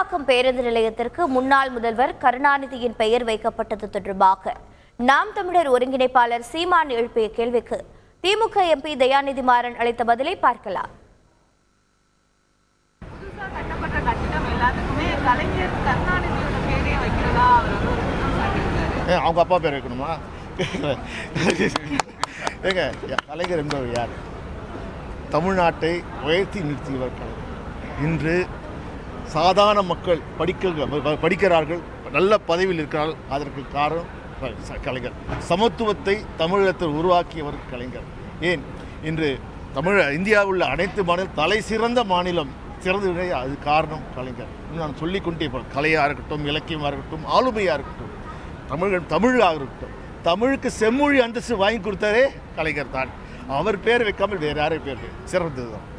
புரசைவாக்கம் பேருந்து நிலையத்திற்கு முன்னாள் முதல்வர் கருணாநிதியின் பெயர் வைக்கப்பட்டது தொடர்பாக. நாம் தமிழர் ஒருங்கிணைப்பாளர் சீமான் எழுப்பிய கேள்விக்கு திமுக எம்பி தயாநிதி மாறன் அளித்த பதிலை பார்க்கலாம். அவங்க அப்பா பேர் வைக்கணுமா? ஏங்க கலைஞர் என்பவர் யார்? தமிழ்நாட்டை உயர்த்தி நிறுத்தியவர் இன்று சாதாரண மக்கள் படிக்க படிக்கிறார்கள் நல்ல பதவியில் இருக்கிறார்கள். அதற்கு காரணம் க- ச- கலைஞர். சமத்துவத்தை தமிழகத்தில் உருவாக்கியவர் கலைஞர். ஏன்? இன்று தமிழ் இந்தியாவில் உள்ள அனைத்து மாநிலம் தலை சிறந்த மாநிலம் சிறந்து அது காரணம் கலைஞர். இன்னும் நான் சொல்லிக்கொண்டே போகிறேன் கலையாக இருக்கட்டும் இலக்கியமாக இருக்கட்டும் ஆளுமையாக இருக்கட்டும் தமிழ் தமிழாக இருக்கட்டும் தமிழுக்கு செம்மொழி அந்தஸ்து வாங்கி கொடுத்தாரே கலைஞர் தான். அவர் பேர் வைக்காமல் வேறு யாரும் பேர் சிறந்தது தான்